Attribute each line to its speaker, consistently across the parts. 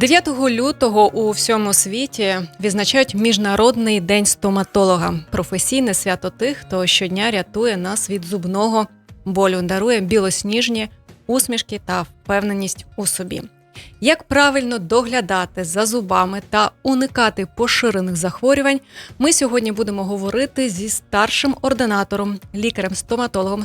Speaker 1: 9 лютого у всьому світі відзначають Міжнародний день стоматолога, професійне свято тих, хто щодня рятує нас від зубного болю, дарує білосніжні усмішки та впевненість у собі. Як правильно доглядати за зубами та уникати поширених захворювань, ми сьогодні будемо говорити зі старшим ординатором, лікарем-стоматологом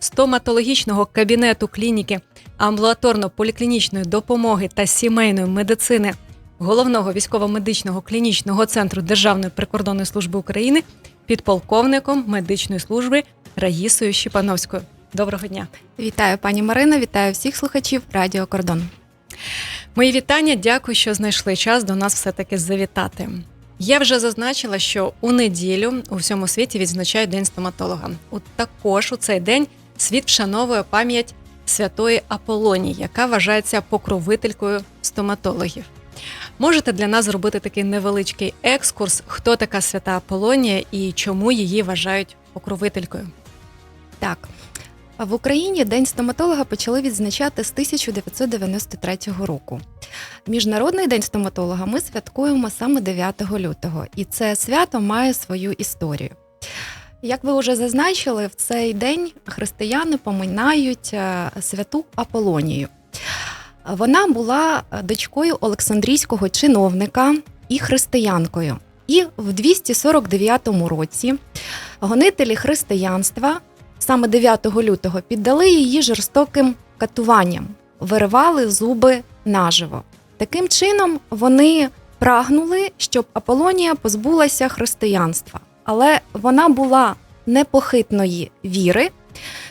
Speaker 1: стоматологічного кабінету клініки амбулаторно-поліклінічної допомоги та сімейної медицини головного військово-медичного клінічного центру Державної прикордонної служби України підполковником медичної служби Раїсою Щепановською. Доброго дня!
Speaker 2: Вітаю, пані Марина, вітаю всіх слухачів Радіо Кордон.
Speaker 1: Мої вітання. Дякую, що знайшли час до нас все-таки завітати. Я вже зазначила, що у неділю у всьому світі відзначають День стоматолога. У також у цей день світ вшановує пам'ять святої Аполонії, яка вважається покровителькою стоматологів. Можете для нас зробити такий невеличкий екскурс, хто така свята Аполонія і чому її вважають покровителькою?
Speaker 2: Так, в Україні День стоматолога почали відзначати з 1993 року. Міжнародний день стоматолога ми святкуємо саме 9 лютого, і це свято має свою історію. Як ви вже зазначили, в цей день християни поминають е, святу Аполонію. Вона була дочкою Олександрійського чиновника і християнкою. І в 249 році гонителі християнства саме 9 лютого піддали її жорстоким катуванням, виривали зуби наживо. Таким чином вони прагнули, щоб Аполонія позбулася християнства, але вона була непохитної віри,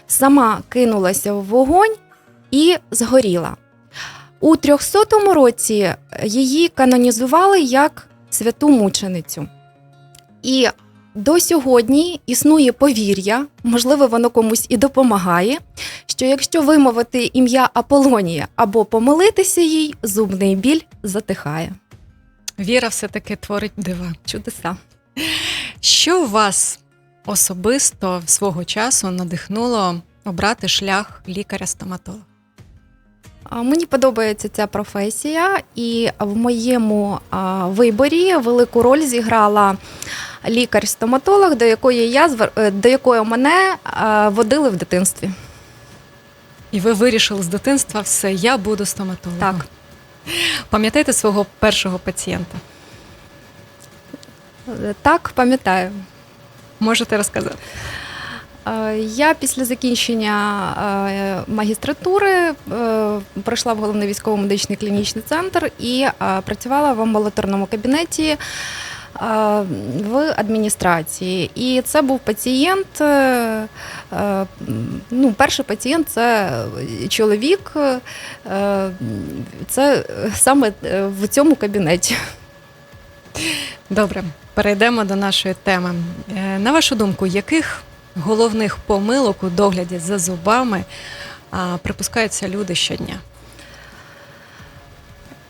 Speaker 2: сама кинулася в вогонь і згоріла. У 300 році її канонізували як святу мученицю. І до сьогодні існує повір'я, можливо, воно комусь і допомагає, що якщо вимовити ім'я Аполонія або помолитися їй, зубний біль затихає.
Speaker 1: Віра все-таки творить дива.
Speaker 2: Чудеса.
Speaker 1: Що вас особисто свого часу надихнуло обрати шлях лікаря-стоматолога?
Speaker 2: Мені подобається ця професія, і в моєму виборі велику роль зіграла лікар-стоматолог, до якої я е, до якої мене водили в дитинстві.
Speaker 1: І ви вирішили з дитинства все, я буду стоматологом.
Speaker 2: Так.
Speaker 1: Пам'ятаєте свого першого пацієнта?
Speaker 2: Е, Так, пам'ятаю.
Speaker 1: Можете розказати?
Speaker 2: Е, Я після закінчення е, магістратури е, прийшла в головний військово-медичний клінічний центр і працювала в амбулаторному кабінеті в адміністрації. І це був пацієнт. Ну, перший пацієнт це чоловік, це саме в цьому кабінеті.
Speaker 1: Добре, перейдемо до нашої теми. На вашу думку, яких головних помилок у догляді за зубами припускаються люди щодня?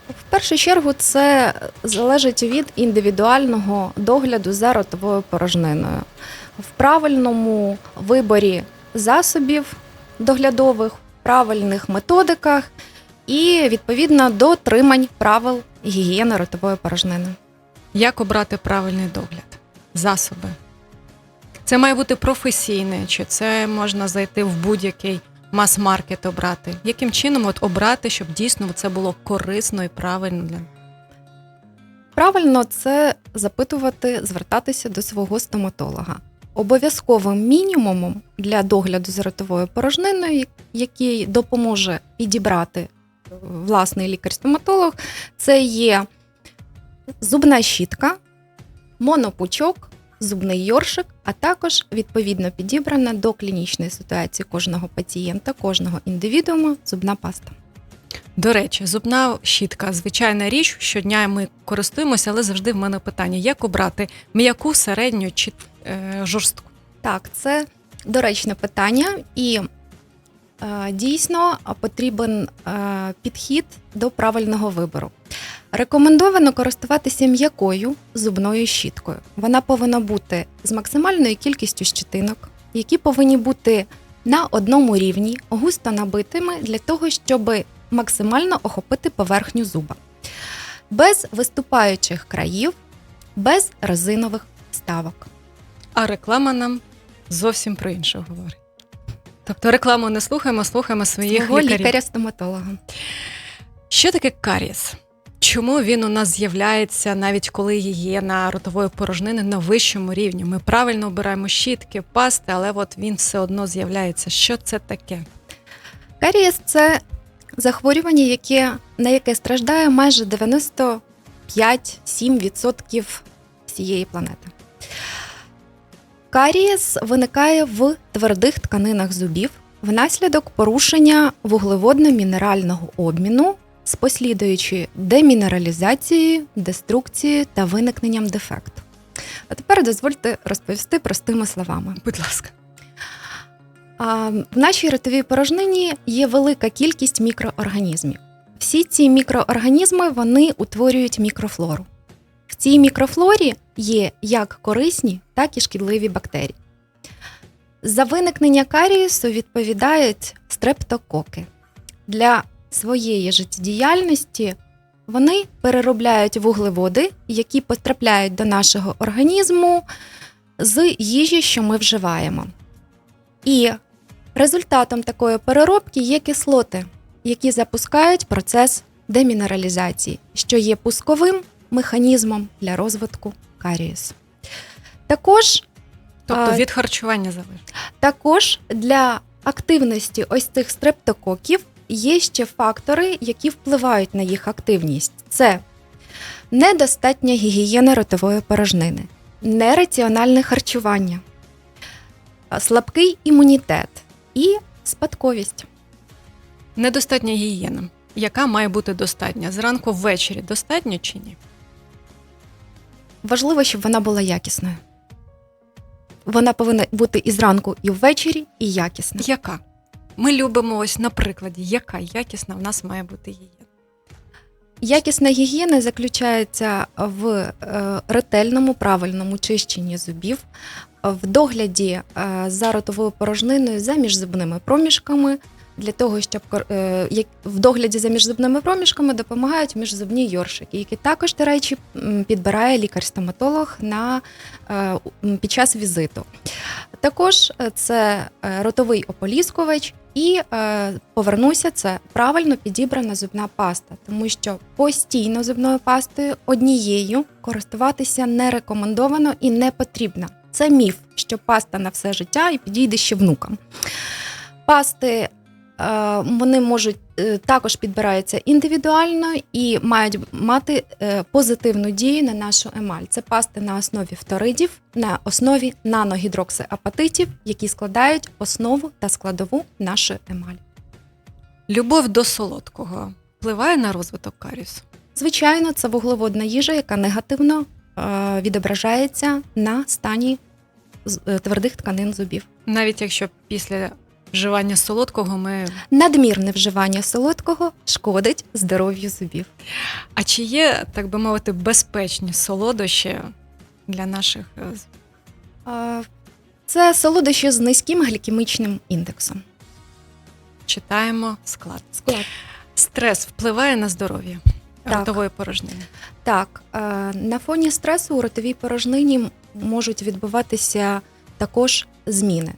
Speaker 2: В першу чергу це залежить від індивідуального догляду за ротовою порожниною. В правильному виборі засобів доглядових, правильних методиках і відповідно дотримань правил гігієни ротової порожнини.
Speaker 1: Як обрати правильний догляд? Засоби. Це має бути професійне, чи це можна зайти в будь-який мас-маркет обрати? Яким чином от обрати, щоб дійсно це було корисно і правильно для
Speaker 2: Правильно це запитувати, звертатися до свого стоматолога. Обов'язковим мінімумом для догляду за ротовою порожниною, який допоможе підібрати е, власний лікар-стоматолог, це є зубна щітка, монопучок, зубний йоршик, а також відповідно підібрана до клінічної ситуації кожного пацієнта, кожного індивідуума зубна паста.
Speaker 1: До речі, зубна щітка звичайна річ. Щодня ми користуємося, але завжди в мене питання: як обрати м'яку, середню чи е, жорстку?
Speaker 2: Так, це доречне питання, і е, дійсно потрібен е, підхід до правильного вибору. Рекомендовано користуватися м'якою зубною щіткою. Вона повинна бути з максимальною кількістю щетинок, які повинні бути на одному рівні, густо набитими для того, щоб максимально охопити поверхню зуба. без виступаючих країв, без резинових вставок.
Speaker 1: А реклама нам зовсім про інше говорить. Тобто рекламу не слухаємо, слухаємо своїх
Speaker 2: Свого
Speaker 1: лікарів.
Speaker 2: лікаря-стоматолога.
Speaker 1: Що таке карієс? Чому він у нас з'являється навіть коли гігієна ротової порожнини на вищому рівні? Ми правильно обираємо щітки, пасти, але от він все одно з'являється. Що це таке?
Speaker 2: Карієс це захворювання, яке, на яке страждає майже 95-7% всієї планети. Карієс виникає в твердих тканинах зубів внаслідок порушення вуглеводно-мінерального обміну з послідуючою демінералізацією, деструкцією та виникненням дефекту. А тепер дозвольте розповісти простими словами.
Speaker 1: Будь ласка.
Speaker 2: А, В нашій ротовій порожнині є велика кількість мікроорганізмів. Всі ці мікроорганізми вони утворюють мікрофлору. В цій мікрофлорі є як корисні, так і шкідливі бактерії. За виникнення карієсу відповідають стрептококи. Для своєї життєдіяльності вони переробляють вуглеводи, які потрапляють до нашого організму з їжі, що ми вживаємо. І результатом такої переробки є кислоти, які запускають процес демінералізації, що є пусковим механізмом для розвитку карієсу. Також,
Speaker 1: Тобто від харчування залежить.
Speaker 2: також для активності ось цих стрептококів є ще фактори, які впливають на їх активність. Це недостатня гігієна ротової порожнини, нераціональне харчування, слабкий імунітет і спадковість.
Speaker 1: Недостатня гігієна. Яка має бути достатня? Зранку ввечері достатньо чи ні?
Speaker 2: Важливо, щоб вона була якісною. Вона повинна бути і зранку, і ввечері, і якісна.
Speaker 1: Яка? Ми любимо ось на прикладі, яка якісна в нас має бути гігієна.
Speaker 2: Якісна гігієна заключається в е, ретельному правильному чищенні зубів, в догляді е, за ротовою порожниною за міжзубними проміжками. Для того, щоб е, в догляді за міжзубними проміжками допомагають міжзубні йоршики, які також, до речі, підбирає лікар-стоматолог на, е, під час візиту. Також е, це ротовий ополіскувач і е, повернуся, це правильно підібрана зубна паста, тому що постійно зубною пастою однією користуватися не рекомендовано і не потрібно. Це міф, що паста на все життя і підійде ще внукам. Пасти вони можуть е, також підбираються індивідуально і мають мати е, позитивну дію на нашу емаль. Це пасти на основі фторидів, на основі наногідроксиапатитів, які складають основу та складову нашої емалі.
Speaker 1: Любов до солодкого впливає на розвиток карісу.
Speaker 2: Звичайно, це вуглеводна їжа, яка негативно е, відображається на стані е, твердих тканин зубів.
Speaker 1: Навіть якщо після вживання солодкого ми.
Speaker 2: Надмірне вживання солодкого шкодить здоров'ю зубів.
Speaker 1: А чи є, так би мовити, безпечні солодощі для наших е,
Speaker 2: Це солодощі з низьким глікемічним індексом.
Speaker 1: читаємо склад?
Speaker 2: Склад.
Speaker 1: Стрес впливає на здоров'я ротової порожнини.
Speaker 2: Так, е, на фоні стресу у ротовій порожнині можуть відбуватися також зміни.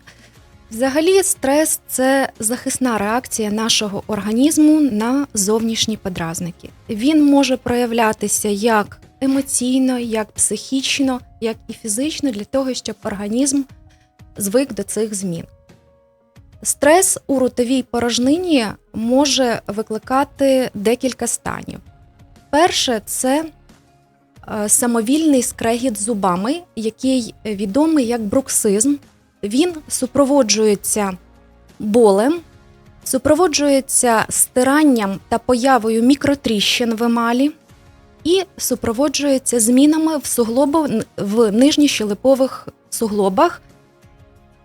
Speaker 2: Взагалі, стрес це захисна реакція нашого організму на зовнішні подразники. Він може проявлятися як емоційно, як психічно, як і фізично для того, щоб організм звик до цих змін. Стрес у ротовій порожнині може викликати декілька станів. Перше це е, самовільний скрегіт зубами, який відомий як бруксизм. Він супроводжується болем, супроводжується стиранням та появою мікротріщин в емалі і супроводжується змінами в суглобо в нижньощелепових суглобах.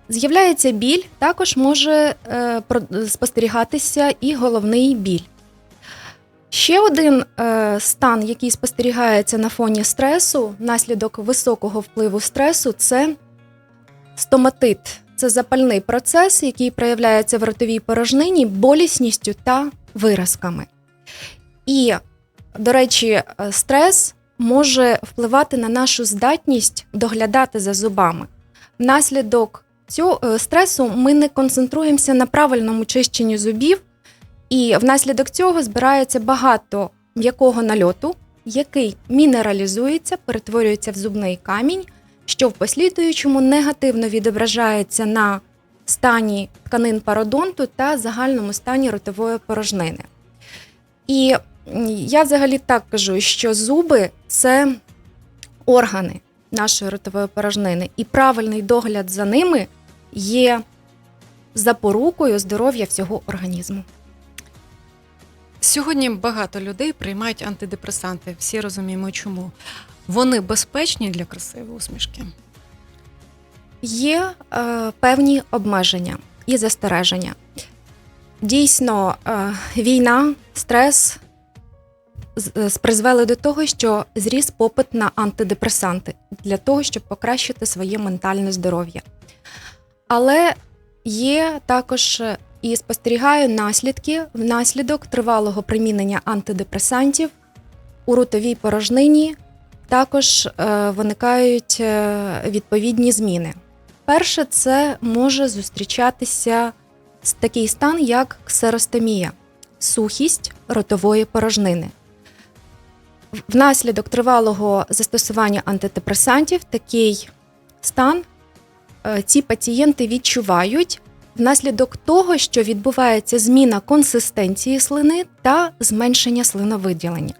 Speaker 2: З'являється біль, також може е, спостерігатися і головний біль. Ще один е, стан, який спостерігається на фоні стресу, внаслідок високого впливу стресу, це стоматит. Це запальний процес, який проявляється в ротовій порожнині болісністю та виразками. І До речі, стрес може впливати на нашу здатність доглядати за зубами. Внаслідок цього е, стресу ми не концентруємося на правильному чищенні зубів, і внаслідок цього збирається багато м'якого нальоту, який мінералізується, перетворюється в зубний камінь, що в послідуючому негативно відображається на стані тканин пародонту та загальному стані ротової порожнини. І я взагалі так кажу, що зуби це органи нашої ротової порожнини, і правильний догляд за ними є запорукою здоров'я всього організму.
Speaker 1: Сьогодні багато людей приймають антидепресанти. Всі розуміємо, чому. Вони безпечні для красивої усмішки.
Speaker 2: Є е, певні обмеження і застереження. Дійсно, е, війна, стрес е, призвели до того, що зріс попит на антидепресанти для того, щоб покращити своє ментальне здоров'я. Але є також е, і спостерігаю наслідки внаслідок тривалого примінення антидепресантів у ротовій порожнині. Також е, виникають е, відповідні зміни. Перше, це може зустрічатися такий стан, як ксеростомія, сухість ротової порожнини. Внаслідок тривалого застосування антидепресантів такий стан е, ці пацієнти відчувають внаслідок того, що відбувається зміна консистенції слини та зменшення слиновиділення.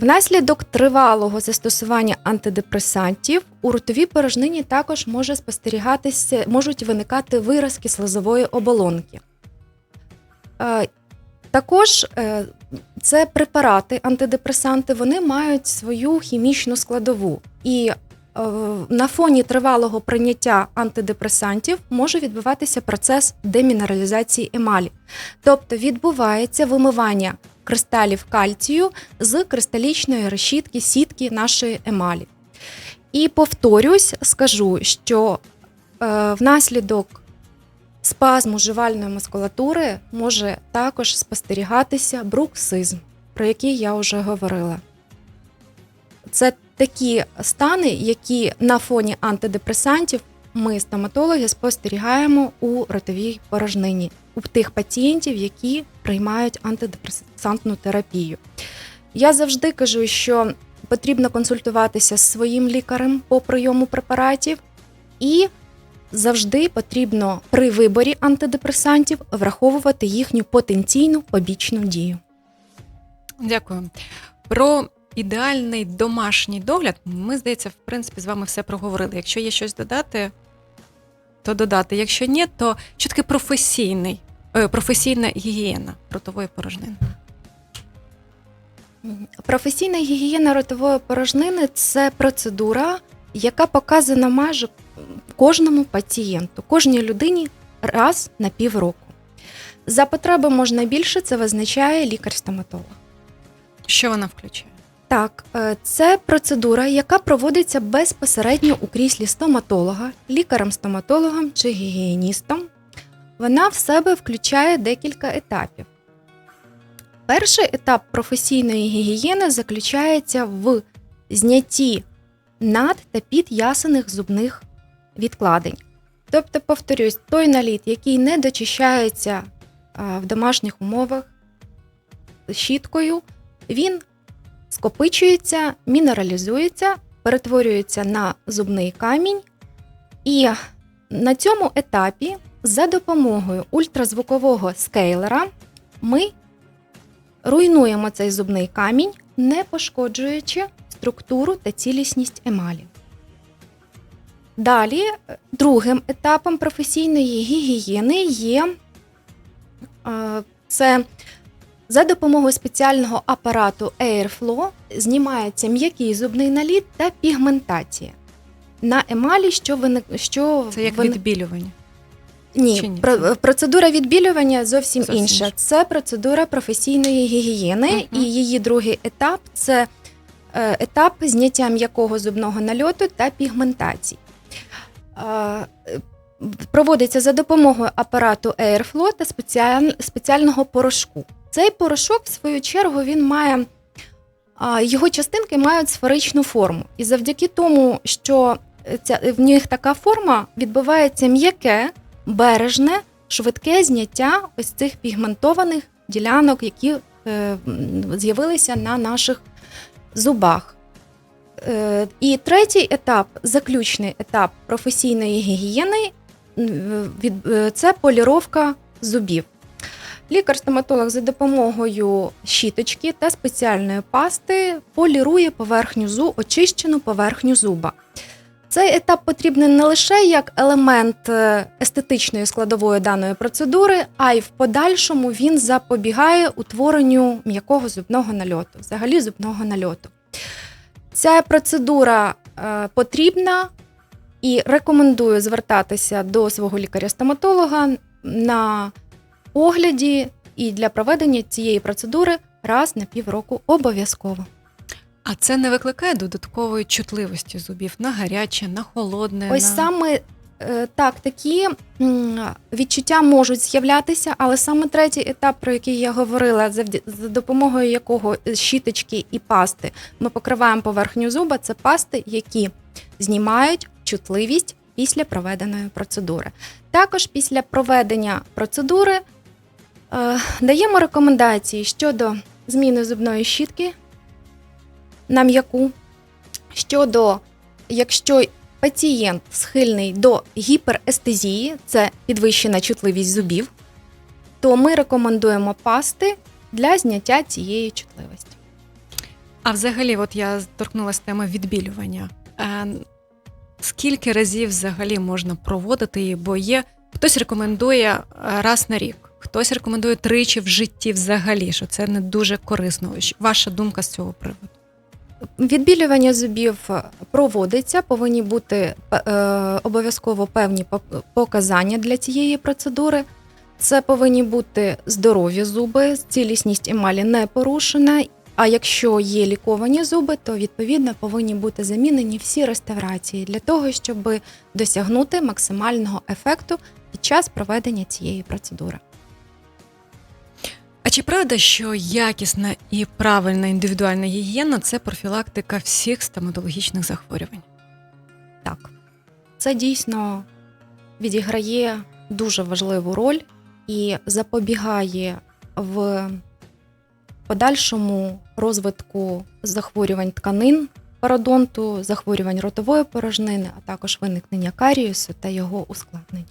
Speaker 2: Внаслідок тривалого застосування антидепресантів у ротовій порожнині також може спостерігатися, можуть виникати виразки слизової оболонки. Е, Також е, це препарати, антидепресанти, вони мають свою хімічну складову. І е, на фоні тривалого прийняття антидепресантів може відбуватися процес демінералізації емалі. Тобто відбувається вимивання кристалів кальцію з кристалічної решітки сітки нашої емалі. І повторюсь, скажу, що е, внаслідок спазму жувальної мускулатури може також спостерігатися бруксизм, про який я вже говорила. Це такі стани, які на фоні антидепресантів ми, стоматологи, спостерігаємо у ротовій порожнині у тих пацієнтів, які приймають антидепресантну терапію. Я завжди кажу, що потрібно консультуватися з своїм лікарем по прийому препаратів, і завжди потрібно при виборі антидепресантів враховувати їхню потенційну побічну дію.
Speaker 1: Дякую. Про ідеальний домашній догляд ми, здається, в принципі, з вами все проговорили. Якщо є щось додати, то додати. Якщо ні, то таке професійний, професійна гігієна ротової порожнини?
Speaker 2: Професійна гігієна ротової порожнини це процедура, яка показана майже кожному пацієнту, кожній людині раз на півроку. За потреби можна більше, це визначає лікар-стоматолог.
Speaker 1: Що вона включає?
Speaker 2: Так, е, це процедура, яка проводиться безпосередньо у кріслі стоматолога, лікарем-стоматологом чи гігієністом. Вона в себе включає декілька етапів. Перший етап професійної гігієни заключається в знятті над та під'ясаних зубних відкладень. Тобто, повторюсь, той наліт, який не дочищається в домашніх умовах щіткою, він скопичується, мінералізується, перетворюється на зубний камінь. І на цьому етапі за допомогою ультразвукового скейлера ми руйнуємо цей зубний камінь, не пошкоджуючи структуру та цілісність емалі. Далі, е, другим етапом професійної гігієни є е, це за допомогою спеціального апарату Airflow знімається м'який зубний наліт та пігментація. На емалі, що виник... що
Speaker 1: Це як
Speaker 2: виник-
Speaker 1: відбілювання.
Speaker 2: Ні,
Speaker 1: Чи ні?
Speaker 2: про- процедура відбілювання зовсім,
Speaker 1: Зовсім
Speaker 2: інша.
Speaker 1: інша.
Speaker 2: Це процедура професійної гігієни,
Speaker 1: Мгм.
Speaker 2: і її другий етап це е, етап зняття м'якого зубного нальоту та пігментації. Е, Проводиться за допомогою апарату Airflow та спеціаль- спеціального порошку. Цей порошок, в свою чергу, він має а, його частинки мають сферичну форму. І завдяки тому, що ця, в них така форма відбувається м'яке, бережне, швидке зняття ось цих пігментованих ділянок, які е, з'явилися на наших зубах. Е, І третій етап, заключний етап професійної гігієни, е, це поліровка зубів. Лікар-стоматолог за допомогою щіточки та спеціальної пасти полірує поверхню зу, очищену поверхню зуба. Цей етап потрібен не лише як елемент е, естетичної складової даної процедури, а й в подальшому він запобігає утворенню м'якого зубного нальоту, взагалі зубного нальоту. Ця процедура е, потрібна і рекомендую звертатися до свого лікаря-стоматолога на огляді і для проведення цієї процедури раз на півроку обов'язково.
Speaker 1: А це не викликає додаткової чутливості зубів на гаряче, на холодне.
Speaker 2: Ось
Speaker 1: на...
Speaker 2: саме е, так, такі відчуття можуть з'являтися, але саме третій етап, про який я говорила, за допомогою якого е, щіточки і пасти ми покриваємо поверхню зуба, це пасти, які знімають чутливість після проведеної процедури. Також після проведення процедури е, даємо рекомендації щодо зміни зубної щітки на м'яку, щодо якщо пацієнт схильний до гіперестезії, це підвищена чутливість зубів, то ми рекомендуємо пасти для зняття цієї чутливості.
Speaker 1: А взагалі, от я торкнулася теми відбілювання. Е, скільки разів взагалі можна проводити її? Бо є хтось рекомендує е, раз на рік, хтось рекомендує тричі в житті взагалі, що це не дуже корисно. Ваша думка з цього приводу?
Speaker 2: Відбілювання зубів проводиться, повинні бути е, обов'язково певні показання для цієї процедури. Це повинні бути здорові зуби, цілісність емалі не порушена. А якщо є ліковані зуби, то відповідно повинні бути замінені всі реставрації для того, щоб досягнути максимального ефекту під час проведення цієї процедури.
Speaker 1: А чи правда, що якісна і правильна індивідуальна гігієна це профілактика всіх стоматологічних захворювань?
Speaker 2: Так, це дійсно відіграє дуже важливу роль і запобігає в подальшому розвитку захворювань тканин пародонту, захворювань ротової порожнини, а також виникнення каріусу та його ускладнень.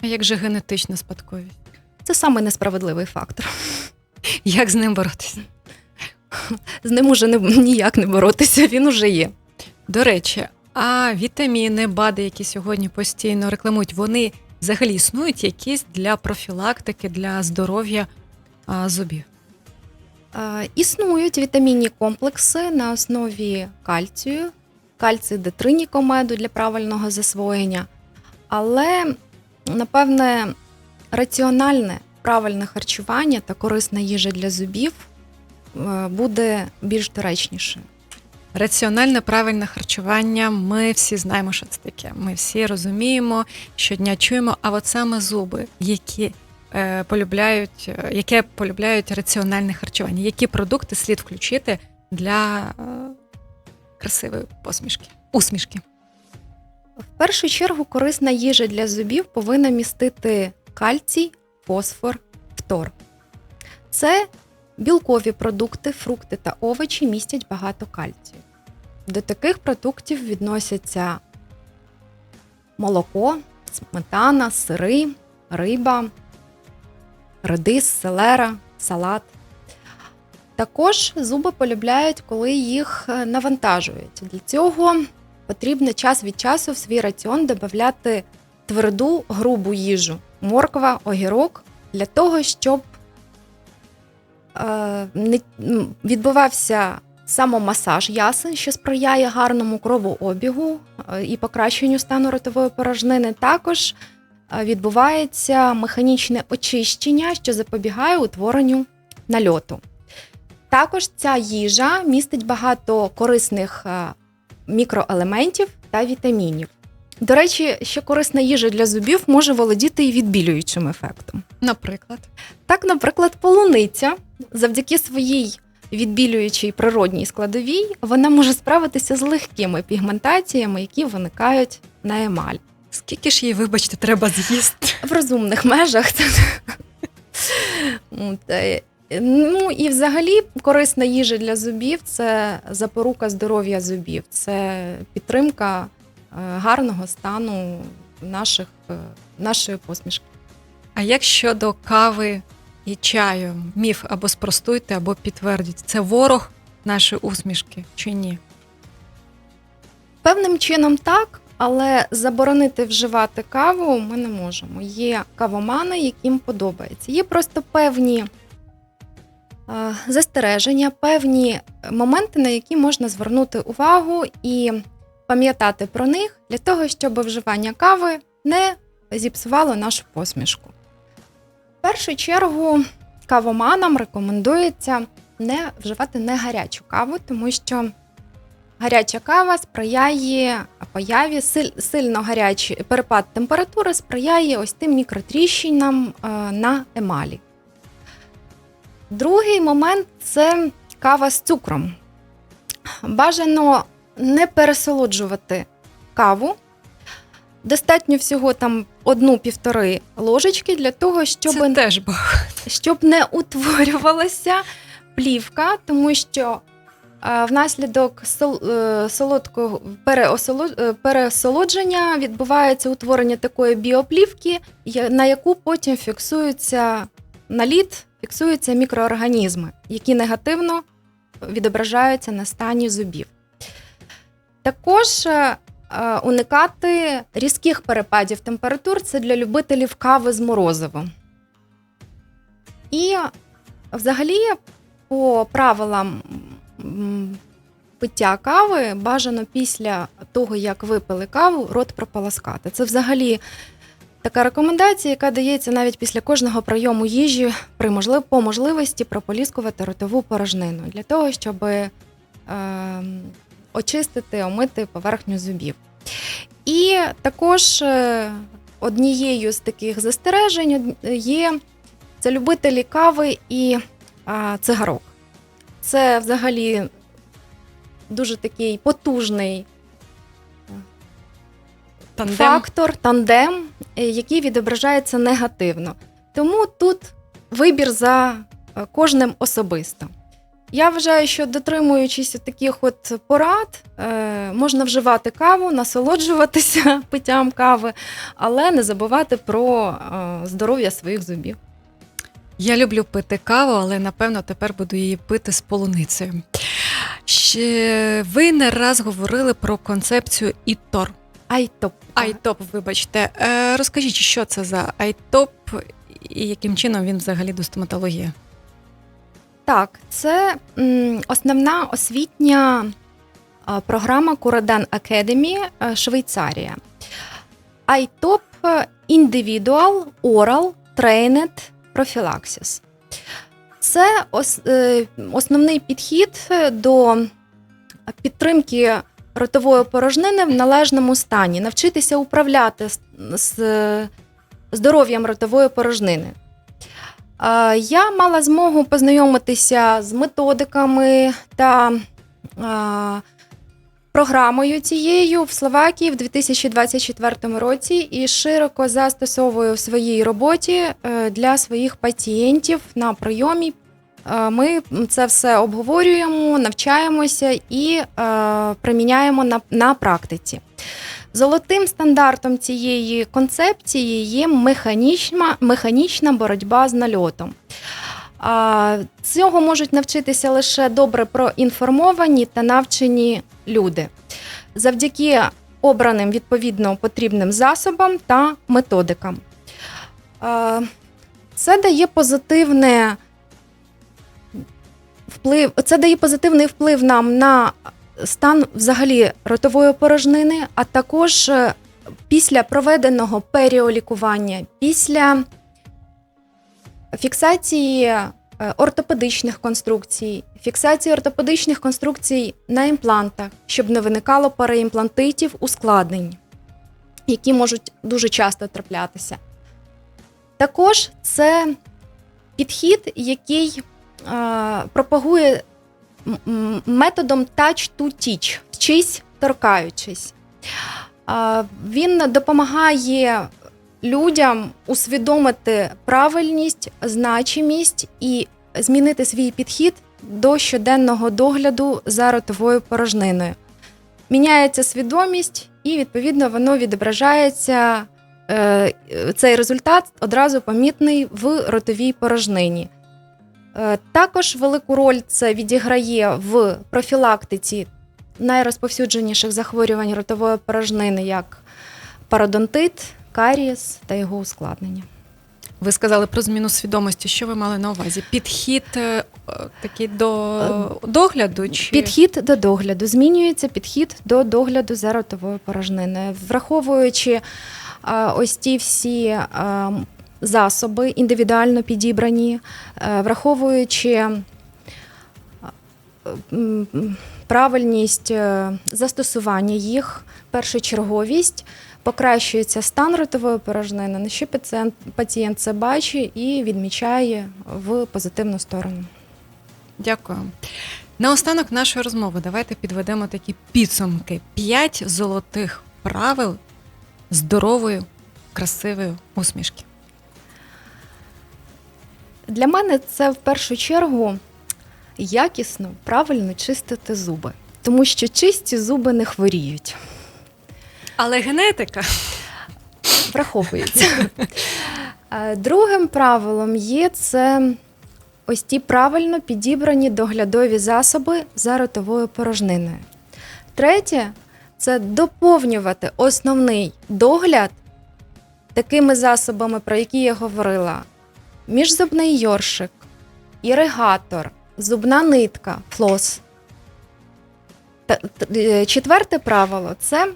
Speaker 1: А як же генетична спадковість?
Speaker 2: Це саме несправедливий фактор.
Speaker 1: Як з ним боротися?
Speaker 2: З ним уже не, ніяк не боротися, він уже є.
Speaker 1: До речі, а вітаміни, БАДи, які сьогодні постійно рекламують, вони взагалі існують якісь для профілактики, для здоров'я а, зубів?
Speaker 2: Існують вітамінні комплекси на основі кальцію, кальцій детринікомеду для правильного засвоєння. Але, напевне, раціональне правильне харчування та корисна їжа для зубів е, буде більш доречніше.
Speaker 1: Раціональне правильне харчування. Ми всі знаємо, що це таке. Ми всі розуміємо, щодня чуємо. А от саме зуби, які е, полюбляють, е, яке полюбляють раціональне харчування, які продукти слід включити для е, красивої посмішки, усмішки.
Speaker 2: В першу чергу корисна їжа для зубів повинна містити кальцій, фосфор, фтор. Це білкові продукти, фрукти та овочі містять багато кальцію. До таких продуктів відносяться молоко, сметана, сири, риба, редис, селера, салат. Також зуби полюбляють, коли їх е, навантажують. Для цього потрібно час від часу в свій раціон додати тверду грубу їжу, морква, огірок, для того, щоб е, не, відбувався самомасаж ясен, що сприяє гарному кровообігу е, і покращенню стану ротової порожнини. Також е, відбувається механічне очищення, що запобігає утворенню нальоту. Також ця їжа містить багато корисних е, мікроелементів та вітамінів. До речі, ще корисна їжа для зубів може володіти і відбілюючим ефектом.
Speaker 1: Наприклад,
Speaker 2: Так, наприклад, полуниця завдяки своїй відбілюючій природній складовій, вона може справитися з легкими пігментаціями, які виникають на емаль.
Speaker 1: скільки ж їй, вибачте, треба з'їсти?
Speaker 2: В розумних межах. Е, Ну і взагалі корисна їжа для зубів це запорука здоров'я зубів, це підтримка гарного стану наших, е, нашої посмішки.
Speaker 1: А як щодо кави і чаю? Міф або спростуйте, або підтвердіть. Це ворог нашої усмішки чи ні?
Speaker 2: Певним чином так, але заборонити вживати каву ми не можемо. Є кавомани, яким подобається. Є просто певні е, застереження, певні моменти, на які можна звернути увагу і пам'ятати про них для того, щоб вживання кави не зіпсувало нашу посмішку. В першу чергу кавоманам рекомендується не вживати не гарячу каву, тому що Гаряча кава сприяє появі сильно гарячий перепад температури сприяє ось тим мікротріщинам е, на емалі. Другий момент це кава з цукром. Бажано не пересолоджувати каву. Достатньо всього там одну-півтори ложечки для того, щоб
Speaker 1: Це теж
Speaker 2: щоб не утворювалася плівка, тому що е, внаслідок сол- е, солодкого е, пересолодження відбувається утворення такої біоплівки, на яку потім фіксується наліт, фіксуються мікроорганізми, які негативно відображаються на стані зубів. Також е, е, уникати різких перепадів температур це для любителів кави з морозивом. І взагалі, по правилам пиття кави, бажано після того, як випили каву, рот прополоскати. Це взагалі така рекомендація, яка дається навіть після кожного прийому їжі при можлив, по можливості прополіскувати ротову порожнину для того, щоб е, очистити, омити поверхню зубів. І також е, однією з таких застережень є це любителі кави і а, цигарок. Це взагалі дуже такий потужний
Speaker 1: Тандем.
Speaker 2: фактор, тандем, е, який відображається негативно. Тому тут вибір за е, кожним особисто. Я вважаю, що дотримуючись таких от порад, е, можна вживати каву, насолоджуватися питтям кави, але не забувати про е, здоров'я своїх зубів.
Speaker 1: Я люблю пити каву, але напевно тепер буду її пити з полуницею. Ще ви не раз говорили про концепцію ІТОР.
Speaker 2: Айтоп.
Speaker 1: Айтоп, вибачте. Е, розкажіть, що це за айтоп і яким чином він взагалі до стоматології?
Speaker 2: Так, це основна освітня програма Курадан Academy е, Швейцарія. ITOP Individual Oral Trained Prophylaxis. Це е, основний підхід е, до підтримки ротової порожнини в належному стані, навчитися управляти з, здоров'ям ротової порожнини. Я мала змогу познайомитися з методиками та програмою цією в Словакії в 2024 році і широко застосовую в своїй роботі е, для своїх пацієнтів на прийомі. Е, Ми це все обговорюємо, навчаємося і е, приміняємо на, на практиці. Золотим стандартом цієї концепції є механічна, механічна боротьба з нальотом. Цього можуть навчитися лише добре проінформовані та навчені люди завдяки обраним відповідно потрібним засобам та методикам. Це дає позитивне вплив, це дає позитивний вплив нам на стан взагалі ротової порожнини, а також е, після проведеного періолікування, після фіксації е, ортопедичних конструкцій, фіксації ортопедичних конструкцій на імплантах, щоб не виникало переімплантитів ускладнень. які можуть дуже часто траплятися. Також це підхід, який е, пропагує методом touch to teach, вчись торкаючись. Він допомагає людям усвідомити правильність, значимість і змінити свій підхід до щоденного догляду за ротовою порожниною. Міняється свідомість, і відповідно воно відображається. е, Цей результат одразу помітний в ротовій порожнині. Е, Також велику роль це відіграє в профілактиці найрозповсюдженіших захворювань ротової порожнини, як пародонтит, карієс та його ускладнення.
Speaker 1: Ви сказали про зміну свідомості. Що ви мали на увазі? Підхід е, е, такий до догляду? Чи
Speaker 2: Підхід до догляду змінюється підхід до догляду за ротовою порожниною, враховуючи ось ті всі засоби індивідуально підібрані, е, враховуючи м, правильність е, застосування їх, першочерговість, покращується стан ротової порожнини, на що пацієнт це бачить і відмічає в позитивну сторону.
Speaker 1: Дякую. Наостанок нашої розмови давайте підведемо такі підсумки: п'ять золотих правил здорової, красивої усмішки.
Speaker 2: Для мене це в першу чергу якісно, правильно чистити зуби, тому що чисті зуби не хворіють,
Speaker 1: Але генетика.
Speaker 2: враховується. Е, Другим правилом є це ось ті правильно підібрані доглядові засоби за ротовою порожниною. Третє це доповнювати основний догляд такими засобами, про які я говорила: міжзубний йоршик, іригатор, зубна нитка, флос. Е, Четверте правило це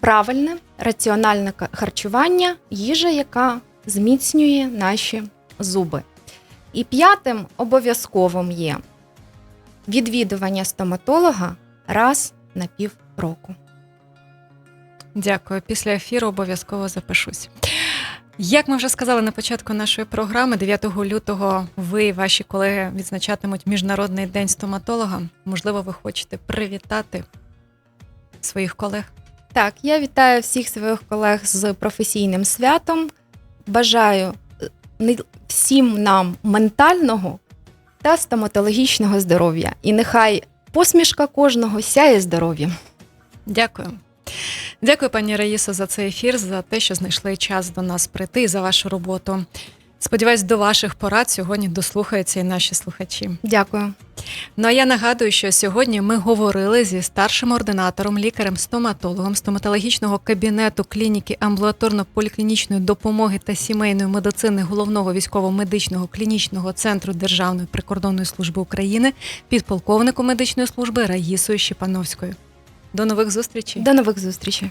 Speaker 2: правильне раціональне харчування, їжа, яка зміцнює наші зуби. І п'ятим обов'язковим є відвідування стоматолога раз на півроку.
Speaker 1: Дякую. Після ефіру обов'язково запишусь. Як ми вже сказали на початку нашої програми, 9 лютого ви і ваші колеги відзначатимуть Міжнародний день стоматолога. Можливо, ви хочете привітати своїх колег.
Speaker 2: Так, я вітаю всіх своїх колег з професійним святом. Бажаю е, всім нам ментального та стоматологічного здоров'я. І нехай посмішка кожного сяє здоров'ям.
Speaker 1: Дякую. Дякую, пані Раїсо, за цей ефір, за те, що знайшли час до нас прийти і за вашу роботу. Сподіваюсь, до ваших порад сьогодні дослухаються і наші слухачі.
Speaker 2: Дякую.
Speaker 1: Ну а я нагадую, що сьогодні ми говорили зі старшим ординатором, лікарем-стоматологом стоматологічного кабінету клініки амбулаторно-поліклінічної допомоги та сімейної медицини головного військово-медичного клінічного центру Державної прикордонної служби України, підполковником медичної служби Раїсою Щепановською. До нових зустрічей.
Speaker 2: До нових зустрічей.